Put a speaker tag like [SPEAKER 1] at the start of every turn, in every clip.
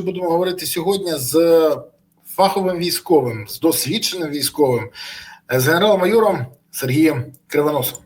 [SPEAKER 1] будемо говорити сьогодні з фаховим військовим, з досвідченим військовим, з генерал-майором Сергієм Кривоносом.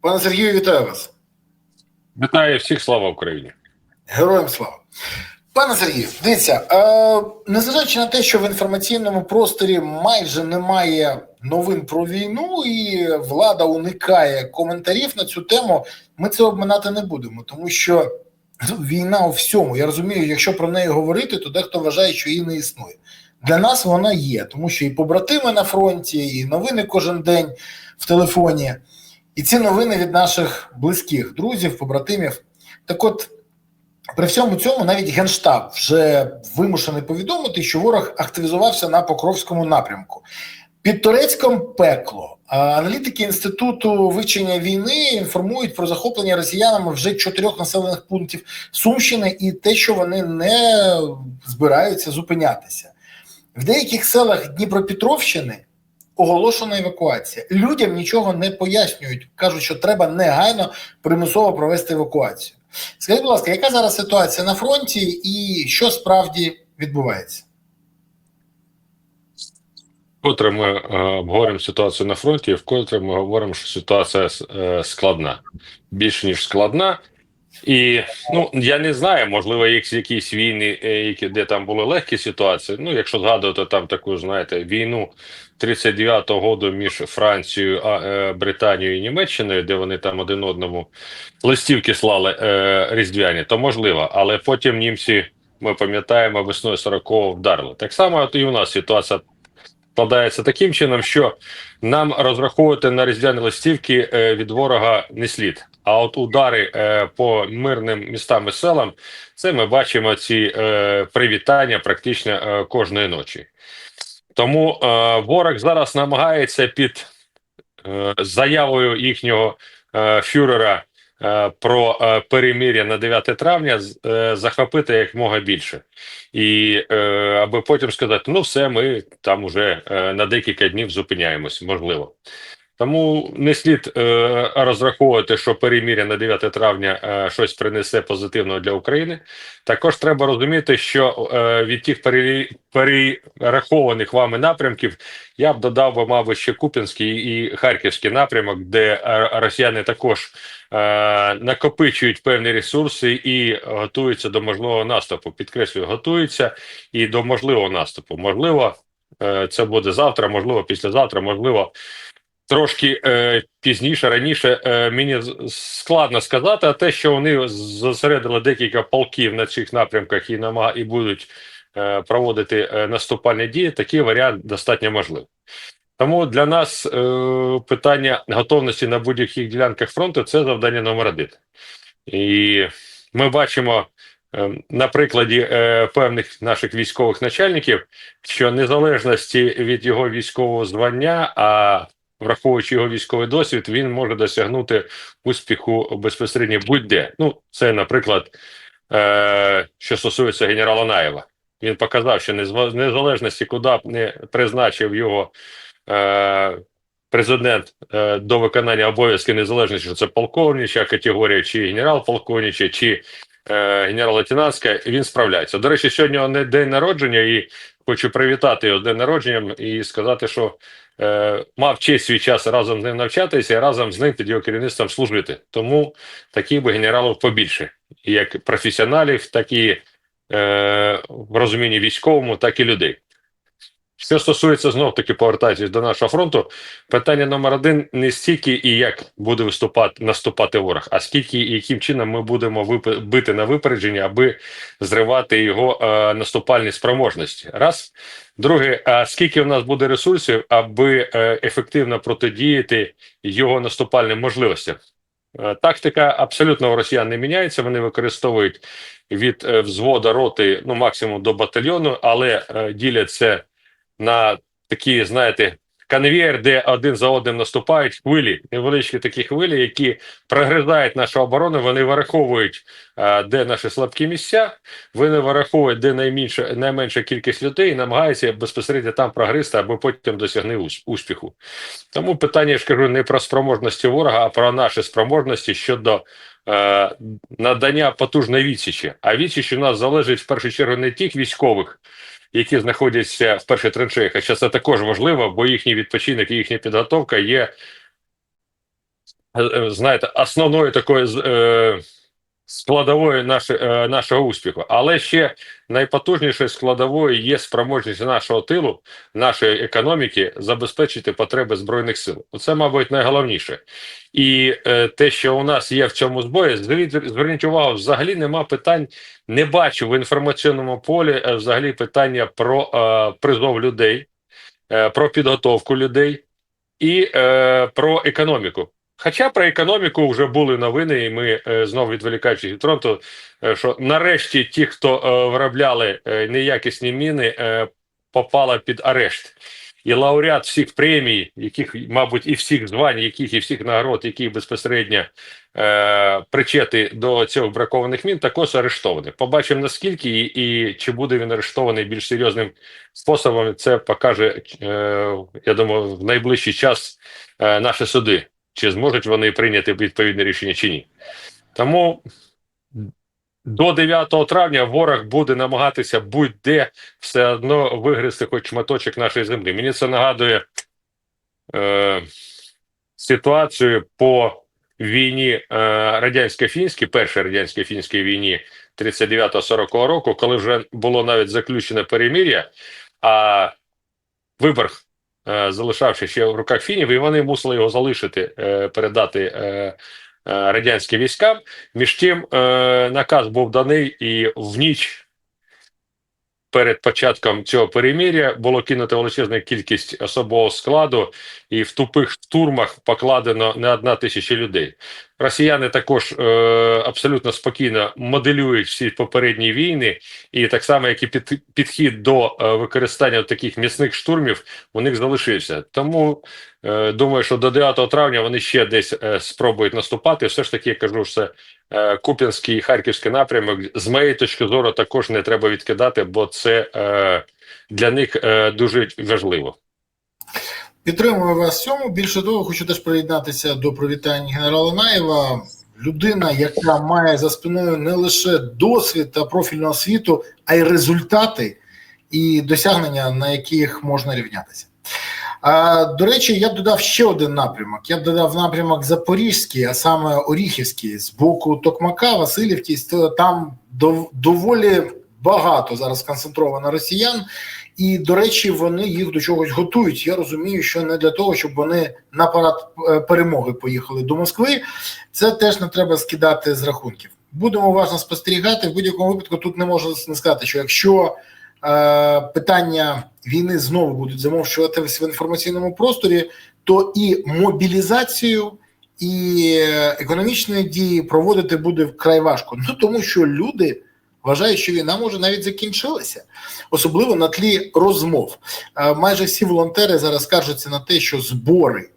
[SPEAKER 1] Пане Сергію, вітаю вас.
[SPEAKER 2] Вітаю всіх, слава Україні.
[SPEAKER 1] Героям слава. Пане Сергію, дивіться, е, незважаючи на те, що в інформаційному просторі майже немає новин про війну, і влада уникає коментарів на цю тему, ми це обминати не будемо, тому що війна у всьому. Я розумію, якщо про неї говорити, то дехто вважає, що її не існує. Для нас вона є, тому що і побратими на фронті, і новини кожен день в телефоні, і ці новини від наших близьких друзів, побратимів. Так от. При всьому цьому навіть Генштаб вже вимушений повідомити, що ворог активізувався на Покровському напрямку. Під Турецьком пекло. Аналітики Інституту вивчення війни інформують про захоплення росіянами вже чотирьох населених пунктів Сумщини і те, що вони не збираються зупинятися. В деяких селах Дніпропетровщини оголошена евакуація. Людям нічого не пояснюють, кажуть, що треба негайно примусово провести евакуацію. Скажіть, будь ласка, яка зараз ситуація на фронті і що справді відбувається?
[SPEAKER 2] Вкотре ми е, обговоримо ситуацію на фронті, вкотре ми говоримо, що ситуація е, складна, більше ніж складна. І ну я не знаю, можливо, є якісь війни, е, які де там були легкі ситуації. Ну, якщо згадувати там таку, знаєте, війну 39-го року між Францією, Британією і Німеччиною, де вони там один одному листівки слали е, різдвяні, то можливо, але потім німці, ми пам'ятаємо, весною 40-го вдарили. Так само от і у нас ситуація складається таким чином, що нам розраховувати на різдвяні листівки е, від ворога не слід. А от удари е, по мирним містам і селам, це ми бачимо ці е, привітання практично кожної ночі. Тому ворог зараз намагається під заявою їхнього фюрера про перемір'я перемир'я на 9 травня е, захопити якмога більше. І е, аби потім сказати: ну все, ми там уже е, на декілька днів зупиняємось, можливо. Тому не слід е, розраховувати, що переміря на 9 травня е, щось принесе позитивного для України. Також треба розуміти, що е, від тих перерахованих вами напрямків я б додав би, мабуть, ще Куп'янський і Харківський напрямок, де е, росіяни також е, накопичують певні ресурси і готуються до можливого наступу. Підкреслюю, готуються і до можливого наступу. Можливо, е, це буде завтра, можливо, післязавтра, можливо. Трошки е, пізніше, раніше е, мені складно сказати, а те, що вони зосередили декілька полків на цих напрямках і намага і будуть е, проводити е, наступальні дії, такий варіант достатньо можливий. Тому для нас е, питання готовності на будь-яких ділянках фронту це завдання номер один. І ми бачимо е, на прикладі е, певних наших військових начальників, що незалежності від його військового звання, а враховуючи його військовий досвід, він може досягнути успіху безпосередньо будь-де. Ну, це, наприклад, е, що стосується генерала Наєва. Він показав, що незалежності, куди б не призначив його е, президент е, до виконання обов'язків незалежності, що це полковнича категорія, чи генерал-полковнича, чи е, генерал-лейтенантська, він справляється. До речі, сьогодні нього день народження, і хочу привітати його з день народження і сказати, що мав честь свій час разом з ним навчатися і разом з ним під його керівництвом служити. Тому таких би генералів побільше, як професіоналів, так і е, в розумінні військовому, так і людей. Що стосується знов таки повертаючись до нашого фронту, питання номер один не стільки і як буде виступати наступати ворог, а скільки і яким чином ми будемо бити на випередження, аби зривати його е, наступальні спроможності. Раз друге, а скільки в нас буде ресурсів, аби е, ефективно протидіяти його наступальним можливостям. Е, Тактика абсолютно у росіян не міняється. Вони використовують від е, взвода роти, ну максимум до батальйону, але ділять це на такі, знаєте, конвейер, де один за одним наступають хвилі, невеличкі такі хвилі, які прогризають нашу оборону. Вони вираховують, е, де наші слабкі місця. Вони вираховують, де найменша, найменша кількість людей, і намагаються безпосередньо там прогризти, аби потім досягни успіху. Тому питання я ж кажу не про спроможності ворога, а про наші спроможності щодо е, надання потужної відсічі. А відсіч у нас залежить в першу чергу не тих військових, які знаходяться в перших траншеях, хоча це також важливо, бо їхній відпочинок і їхня підготовка є, е, е, знаєте, основною такою е, складовою наше, е, нашого успіху. Але ще найпотужнішою складовою є спроможність нашого тилу, нашої економіки забезпечити потреби збройних сил. Це, мабуть, найголовніше. І е, те, що у нас є в цьому збої, зверніть, зверніть увагу, взагалі нема питань. Не бачу в інформаційному полі е, взагалі питання про е, призов людей, е, про підготовку людей і е, про економіку. Хоча про економіку вже були новини, і ми е, знову відволікаючись від фронту, е, що нарешті ті, хто е, виробляли неякісні міни, попали під арешт. І лауреат всіх премій, яких, мабуть, і всіх звань, яких і всіх нагород, які безпосередньо е, причети до цих бракованих мін, також арештований. Побачимо наскільки і, і чи буде він арештований більш серйозним способом. Це покаже, е, я думаю, в найближчий час е, наші суди, чи зможуть вони прийняти відповідне рішення чи ні. Тому до 9 травня ворог буде намагатися будь-де все одно вигризти хоч шматочок нашої землі. Мені це нагадує е, ситуацію по війні е, радянсько-фінській, першій радянсько-фінській війні 39-40 року, коли вже було навіть заключене перемир'я, а виборг е, залишався ще в руках фінів, і вони мусили його залишити, е, передати е, радянським військам. Між тим, наказ був даний, і в ніч перед початком цього переміря було кинуто величезна кількість особового складу, і в тупих штурмах покладено не одна тисяча людей. Росіяни також е, абсолютно спокійно моделюють всі попередні війни, і так само, як і під, підхід до е, використання таких м'ясних штурмів, у них залишився. Тому е, думаю, що до 9 травня вони ще десь е, спробують наступати. Все ж таки, я кажу, що е, Куп'янський і Харківський напрямок. З моєї точки зору, також не треба відкидати, бо це е, для них е, дуже важливо.
[SPEAKER 1] Підтримую вас в цьому. Більше того, хочу теж приєднатися до привітань генерала Наєва. Людина, яка має за спиною не лише досвід та профільну освіту, а й результати і досягнення, на яких можна рівнятися. А, до речі, я додав ще один напрямок. Я додав напрямок Запорізький, а саме Оріхівський, з боку Токмака, Васильівки. Там доволі багато зараз сконцентровано росіян. І, до речі, вони їх до чогось готують. Я розумію, що не для того, щоб вони на парад е, перемоги поїхали до Москви. Це теж не треба скидати з рахунків. Будемо уважно спостерігати. В будь-якому випадку тут не можна не сказати, що якщо е, питання війни знову будуть замовчуватися в інформаційному просторі, то і мобілізацію. І е, економічні дії проводити буде вкрай важко. Ну тому що люди вважають, що війна може навіть закінчилася особливо на тлі розмов. Е, Майже всі волонтери зараз скаржаться на те, що збори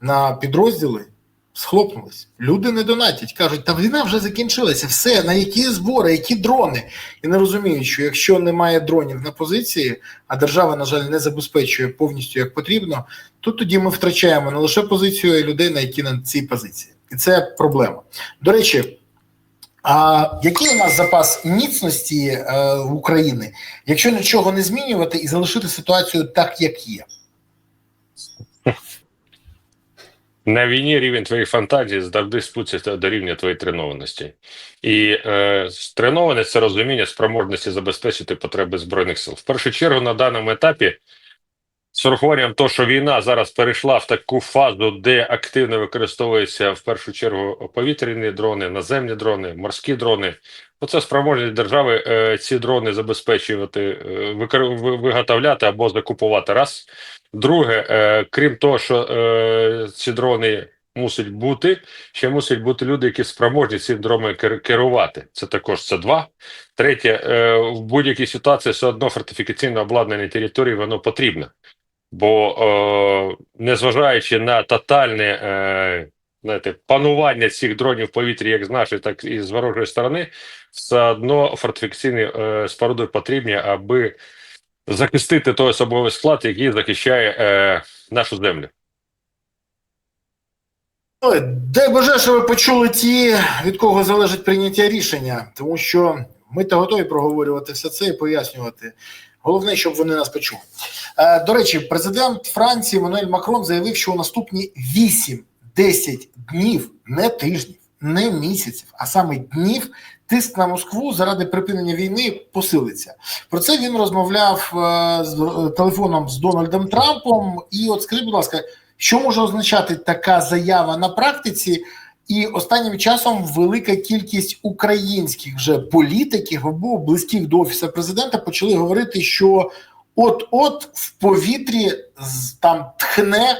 [SPEAKER 1] на підрозділи схлопнулись. Люди не донатять, кажуть, та війна вже закінчилася. Все, на які збори, які дрони? І не розуміють, що якщо немає дронів на позиції, а держава, на жаль, не забезпечує повністю як потрібно, то тоді ми втрачаємо не лише позицію, а людей, на які на цій позиції. І це проблема. До речі. А який у нас запас міцності е, України, якщо нічого не змінювати і залишити ситуацію так, як є?
[SPEAKER 2] На війні рівень твоїх фантазій завжди спуститься до рівня твоєї тренованості. І е, тренованість це розуміння спроможності забезпечити потреби Збройних сил. В першу чергу на даному етапі, з урахуванням того, що війна зараз перейшла в таку фазу, де активно використовуються в першу чергу повітряні дрони, наземні дрони, морські дрони. Оце спроможність держави е, ці дрони забезпечувати, е, виготовляти або закупувати раз. Друге, е, крім того, що ці дрони мусять бути, ще мусять бути люди, які спроможні дрони кер- керувати. Це також це два. Третє, в будь-якій ситуації все одно фортифікаційне обладнання території воно потрібно. Бо е, незважаючи на тотальне е, знаєте, панування цих дронів в повітрі, як з нашої, так і з ворожої сторони, все одно фортифікаційні е, споруди потрібні, аби захистити той особовий склад, який захищає е, нашу землю.
[SPEAKER 1] Дай Боже, що ви почули ті, від кого залежить прийняття рішення, тому що ми та готові проговорювати все це і пояснювати. Головне, щоб вони нас почули. Е, до речі, президент Франції Мануель Макрон заявив, що у наступні 8-10 днів, не тижнів, не місяців, а саме днів, тиск на Москву заради припинення війни посилиться. Про це він розмовляв е, з е, телефоном з Дональдом Трампом. І от скажіть, будь ласка, що може означати така заява на практиці? І останнім часом велика кількість українських вже політиків або близьких до офісу президента почали говорити, що от-от в повітрі там тхне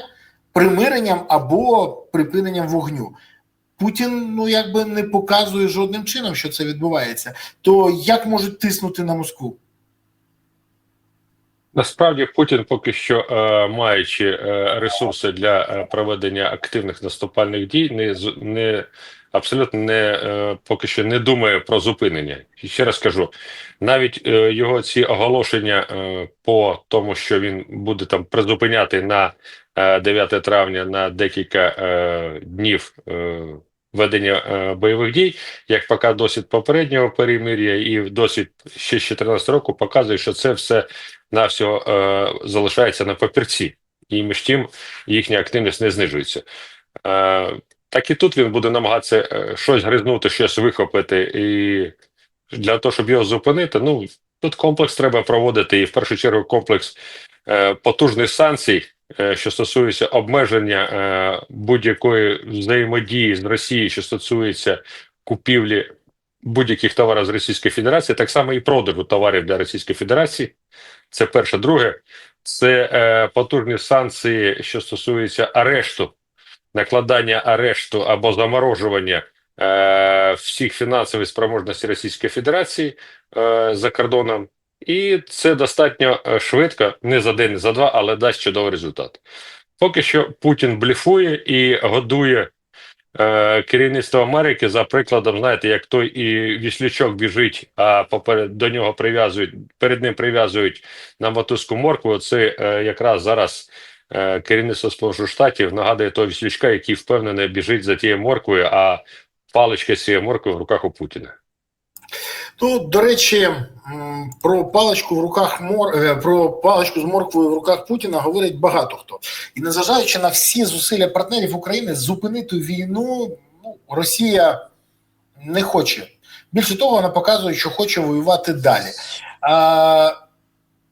[SPEAKER 1] примиренням або припиненням вогню. Путін ну якби не показує жодним чином, що це відбувається. То як можуть тиснути на Москву?
[SPEAKER 2] Насправді Путін поки що, е, маючи е, ресурси для е, проведення активних наступальних дій, не не абсолютно не поки що не думає про зупинення. І ще раз кажу, навіть його ці оголошення по тому, що він буде там призупиняти на е, 9 травня на декілька днів. Ведення е, бойових дій, як поки досвід попереднього перемир'я, і досвід ще з 14 року показує, що це все на всього е, залишається на папірці, і між тим їхня активність не знижується. Е, так і тут він буде намагатися е, щось гризнути, щось вихопити, і для того, щоб його зупинити, ну тут комплекс треба проводити, і в першу чергу комплекс е, потужних санкцій, що стосується обмеження е, будь-якої взаємодії з Росією, що стосується купівлі будь-яких товарів з Російської Федерації, так само і продажу товарів для Російської Федерації. Це перше. Друге, це е, потужні санкції, що стосуються арешту, накладання арешту або заморожування е, всіх фінансових спроможностей Російської Федерації е, за кордоном. І це достатньо е, швидко, не за день, не за два, але дасть чудовий результат. Поки що Путін бліфує і годує е, керівництво Америки за прикладом, знаєте, як той і віслючок біжить, а поперед до нього прив'язують, перед ним прив'язують на мотузку моркву. Це е, якраз зараз е, керівництво Сполучених Штатів нагадує того віслючка, який впевнений біжить за тією морквою, а паличка з цієї моркви в руках у Путіна.
[SPEAKER 1] Ну, до речі, про паличку в руках мор е, про паличку з морквою в руках Путіна говорить багато хто. І незважаючи на всі зусилля партнерів України зупинити війну, ну, Росія не хоче. Більше того, вона показує, що хоче воювати далі. А,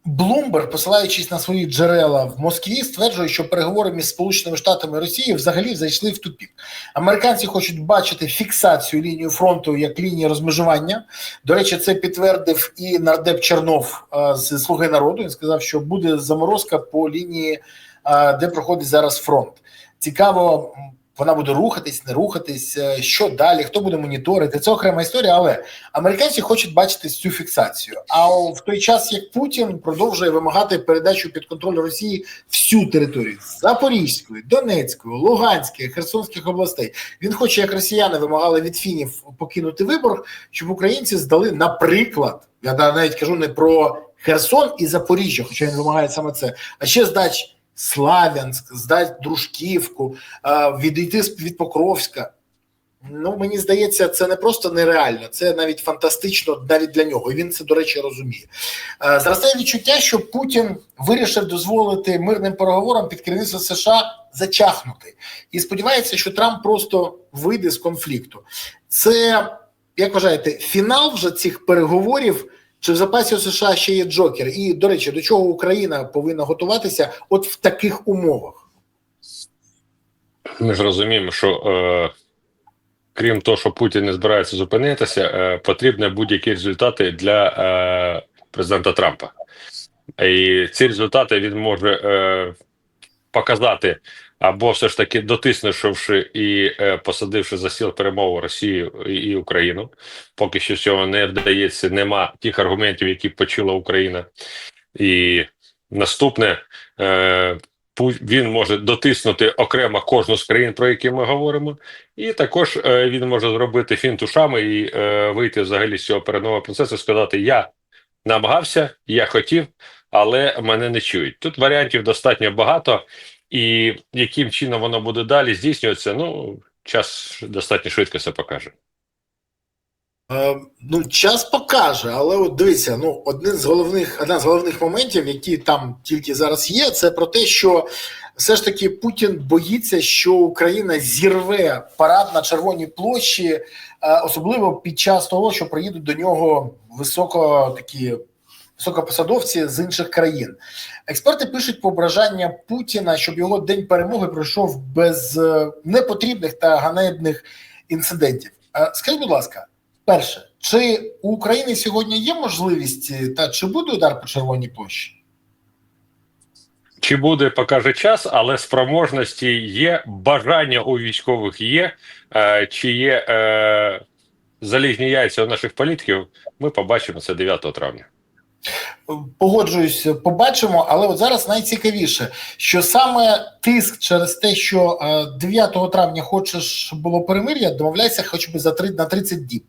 [SPEAKER 1] Блумберг, посилаючись на свої джерела в Москві, стверджує, що переговори між Сполученими Штатами і Росією взагалі зайшли в тупік. Американці хочуть бачити фіксацію лінії фронту як лінії розмежування. До речі, це підтвердив і нардеп Чернов е, з Слуги народу. Він сказав, що буде заморозка по лінії, е, де проходить зараз фронт. Цікаво, вона буде рухатись, не рухатись. е, Що далі? Хто буде моніторити? Це окрема історія, але американці хочуть бачити цю фіксацію. А в той час як Путін продовжує вимагати передачу під контроль Росії всю територію Запорізької, Донецької, Луганської, Херсонських областей. Він хоче, як росіяни вимагали від фінів покинути вибор, щоб українці здали, наприклад, я навіть кажу не про Херсон і Запоріжжя, хоча він вимагає саме це, а ще здать Славянськ, здать Дружківку, е, відійти від Покровська. Ну, мені здається, це не просто нереально, це навіть фантастично навіть для нього. І він це, до речі, розуміє. Е, Зростає відчуття, що Путін вирішив дозволити мирним переговорам під керівництво США зачахнути. І сподівається, що Трамп просто вийде з конфлікту. Це, як вважаєте, фінал вже цих переговорів? Чи в запасі у США ще є Джокер? І, до речі, до чого Україна повинна готуватися от в таких умовах?
[SPEAKER 2] Ми ж розуміємо, що е, крім того, що Путін не збирається зупинитися, е, потрібні будь-які результати для е, президента Трампа. І ці результати він може е, показати або все ж таки дотиснувши і е, посадивши за стіл перемову Росію і, Україну. Поки що цього не вдається, нема тих аргументів, які почула Україна. І наступне. Е, він може дотиснути окремо кожну з країн, про які ми говоримо, і також е, він може зробити фінт ушами і е, вийти взагалі з цього передового процесу, сказати: Я намагався, я хотів, але мене не чують. Тут варіантів достатньо багато, і яким чином воно буде далі здійснюватися, ну час достатньо швидко це покаже.
[SPEAKER 1] Е, ну, час покаже, але от дивіться, ну, один з головних, одна з головних моментів, які там тільки зараз є, це про те, що все ж таки Путін боїться, що Україна зірве парад на Червоній площі, е, особливо під час того, що приїдуть до нього високо такі високопосадовці з інших країн. Експерти пишуть про бажання Путіна, щоб його день перемоги пройшов без е, непотрібних та ганебних інцидентів. Е, Скажіть, будь ласка. Перше, чи у України сьогодні є можливість е, та чи буде удар по Червоній площі?
[SPEAKER 2] Чи буде, покаже час, але спроможності є, бажання у військових є, чи є е, залізні яйця у наших політиків, ми побачимо це 9 травня.
[SPEAKER 1] Погоджуюсь, побачимо, але от зараз найцікавіше, що саме тиск через те, що е, 9 травня хочеш було перемир'я, домовляйся хоч би за 3, на 30 діб.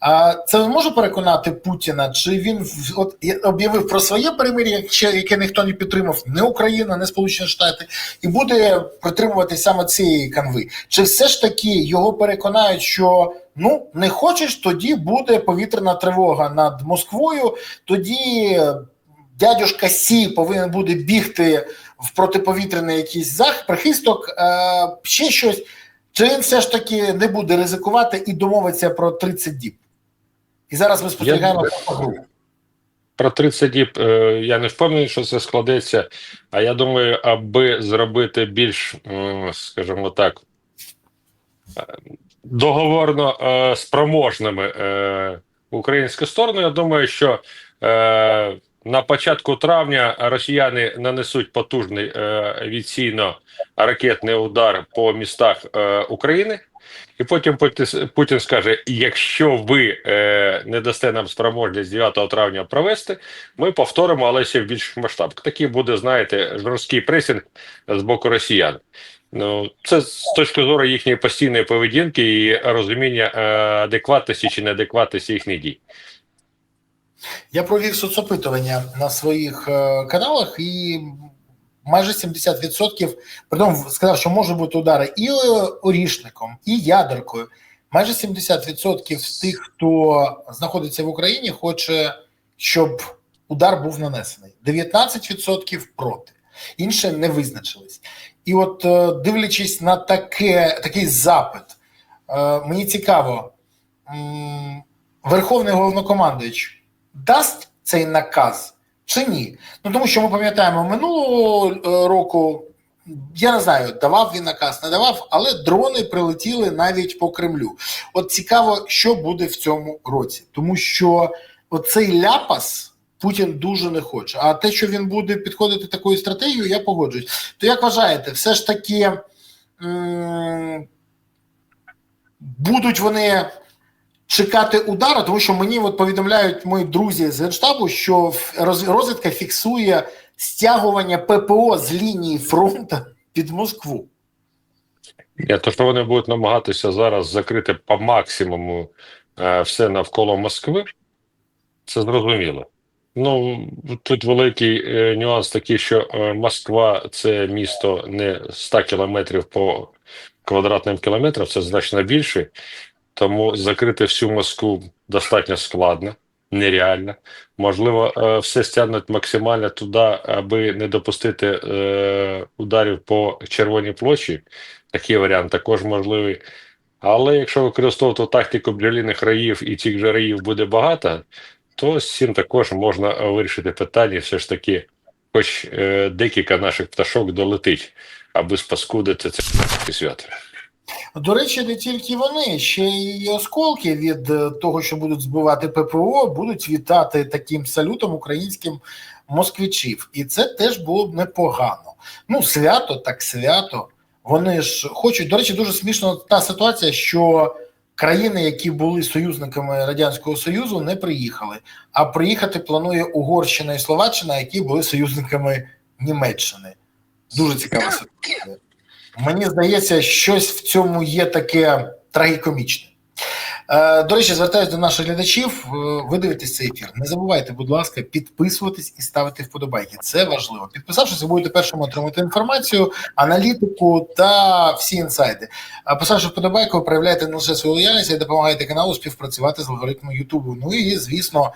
[SPEAKER 1] А це може переконати Путіна? Чи він от об'явив про своє перемир'я, яке ніхто не підтримав, не Україна, не Сполучені Штати, і буде притримуватися саме цієї канви? Чи все ж таки його переконають, що ну не хочеш, тоді буде повітряна тривога над Москвою, тоді дядюшка Сі повинен буде бігти в протиповітряний якийсь зах, прихисток, е, ще щось. Чи він все ж таки не буде ризикувати і домовиться про 30 діб? І зараз ми спостерігаємо таку гру.
[SPEAKER 2] Про 30 діб е, я не впевнений, що це складеться. А я думаю, аби зробити більш, скажімо так, е, договорно е, спроможними е, українську сторону, я думаю, що е, на початку травня росіяни нанесуть потужний е, авіаційно-ракетний удар по містах України. І потім Путін- Путін скаже: якщо ви е, не дасте нам спроможність 9 травня провести, ми повторимо, але ще в більших масштабах. Такий буде, знаєте, жорсткий пресінг з боку росіян. Ну, це з точки зору їхньої постійної поведінки і розуміння е, адекватності чи неадекватності їхніх дій.
[SPEAKER 1] Я провів соцопитування на своїх е, каналах і майже 70% притом сказав, що може бути удари і орішником, і ядеркою. Майже 70% тих, хто знаходиться в Україні, хоче, щоб удар був нанесений. 19% проти. Інше не визначились. І от е, дивлячись на таке, такий запит, е, мені цікаво, Верховний головнокомандуючий дасть цей наказ чи ні? Ну тому що ми пам'ятаємо минулого е, року. Я не знаю, давав він наказ, не давав, але дрони прилетіли навіть по Кремлю. От цікаво, що буде в цьому році, тому що оцей ляпас Путін дуже не хоче. А те, що він буде підходити такою стратегією, я погоджуюсь. То як вважаєте, все ж таки будуть вони чекати удара, тому що мені от повідомляють мої друзі з генштабу, що розвідка фіксує стягування ППО з лінії фронту під Москву.
[SPEAKER 2] Я то, що вони будуть намагатися зараз закрити по максимуму е, все навколо Москви, це зрозуміло. Ну тут великий е, нюанс такий, що е, Москва це місто не 100 кілометрів по квадратним кілометрам, це значно більше. Тому закрити всю Москву достатньо складно, нереально. Можливо, е, все стягнуть максимально туди, аби не допустити е, ударів по Червоній площі. Такий варіант також можливий. Але якщо використовувати тактику бджоліних раїв і цих же раїв буде багато, то з цим також можна вирішити питання, все ж таки, хоч е, декілька наших пташок долетить, аби спаскудити це свято.
[SPEAKER 1] До речі, не тільки вони, ще й осколки від е, того, що будуть збивати ППО, будуть вітати таким салютом українським москвичів. І це теж було б непогано. Ну, свято так свято. Вони ж хочуть. До речі, дуже смішна та ситуація, що країни, які були союзниками Радянського Союзу, не приїхали. А приїхати планує Угорщина і Словаччина, які були союзниками Німеччини. Дуже цікава ситуація. Мені здається, щось в цьому є таке трагікомічне. Е, До речі, звертаюся до наших глядачів. Е, Ви дивитесь цей ефір. Не забувайте, будь ласка, підписуватись і ставити вподобайки. Це важливо. Підписавшись, ви будете першими отримати інформацію, аналітику та всі інсайди. А поставивши вподобайку, ви проявляєте не лише свою лояльність, а й допомагаєте каналу співпрацювати з алгоритмом Ютубу. Ну і звісно,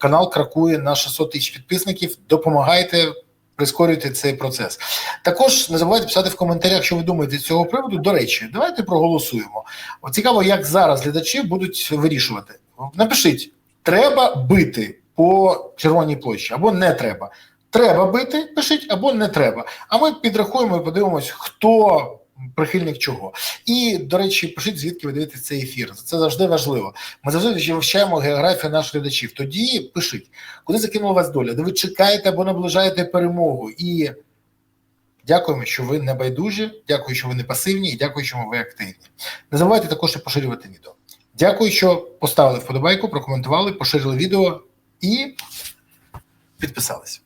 [SPEAKER 1] канал кракує на 600 тисяч підписників. Допомагайте. Прискорюйте цей процес. Також не забувайте писати в коментарях, що ви думаєте з цього приводу. До речі, давайте проголосуємо. О, Цікаво, як зараз глядачі будуть вирішувати. Напишіть: треба бити по червоній площі або не треба. Треба бити, пишіть або не треба. А ми підрахуємо і подивимось, хто прихильник чого. І, до речі, пишіть, звідки ви дивитесь цей ефір. Це завжди важливо. Ми завжди вивчаємо географію наших глядачів. Тоді пишіть, куди закинула вас доля, де ви чекаєте або наближаєте перемогу. І дякуємо, що ви не байдужі, дякую, що ви не пасивні, і дякую, що ви активні. Не забувайте також поширювати відео. Дякую, що поставили вподобайку, прокоментували, поширили відео і підписалися.